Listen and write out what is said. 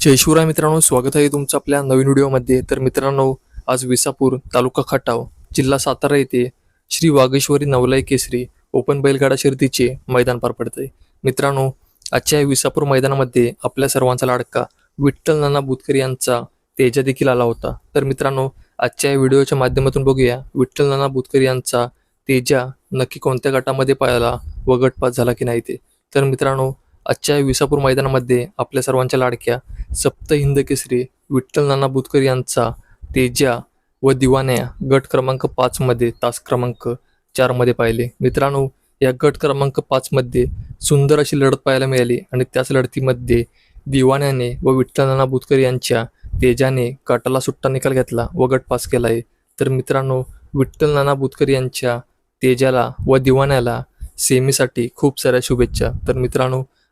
जय शिवराय मित्रांनो स्वागत आहे तुमचं आपल्या नवीन व्हिडिओमध्ये. तर मित्रांनो आज विसापूर तालुका खटाव जिल्हा सातारा येथे श्री वागेश्वरी नवलाई केसरी ओपन बैलगाडा शर्तीचे मैदान पार पडत आहे मित्रांनो आजच्या विसापूर मैदानामध्ये आपल्या सर्वांचा लाडका विठ्ठल नाना बुतकर यांचा तेजा देखील आला होता. तर मित्रांनो आजच्या या व्हिडिओच्या माध्यमातून बघूया विठ्ठल नाना बुतकर यांचा तेजा नक्की कोणत्या गटामध्ये पाहायला व गटपात झाला की नाही ते. तर मित्रांनो आजच्या विसापूर मैदानामध्ये आपल्या सर्वांच्या लाडक्या सप्त हिंद केसरी विठ्ठल नाना बुतकर यांचा तेजा व दिवाण्या गट क्रमांक पाचमध्ये तास क्रमांक चारमध्ये पाहिले. मित्रांनो या गट क्रमांक पाचमध्ये सुंदर अशी लढत पाहायला मिळाली आणि त्याच लढतीमध्ये दिवाण्याने व विठ्ठल नाना बुतकर यांच्या तेजाने गटाला सुट्टा निकाल घेतला व गट पास केला आहे तर मित्रांनो विठ्ठल नाना बुतकर यांच्या तेजाला व दिवाण्याला सेमीसाठी खूप साऱ्या शुभेच्छा. तर मित्रांनो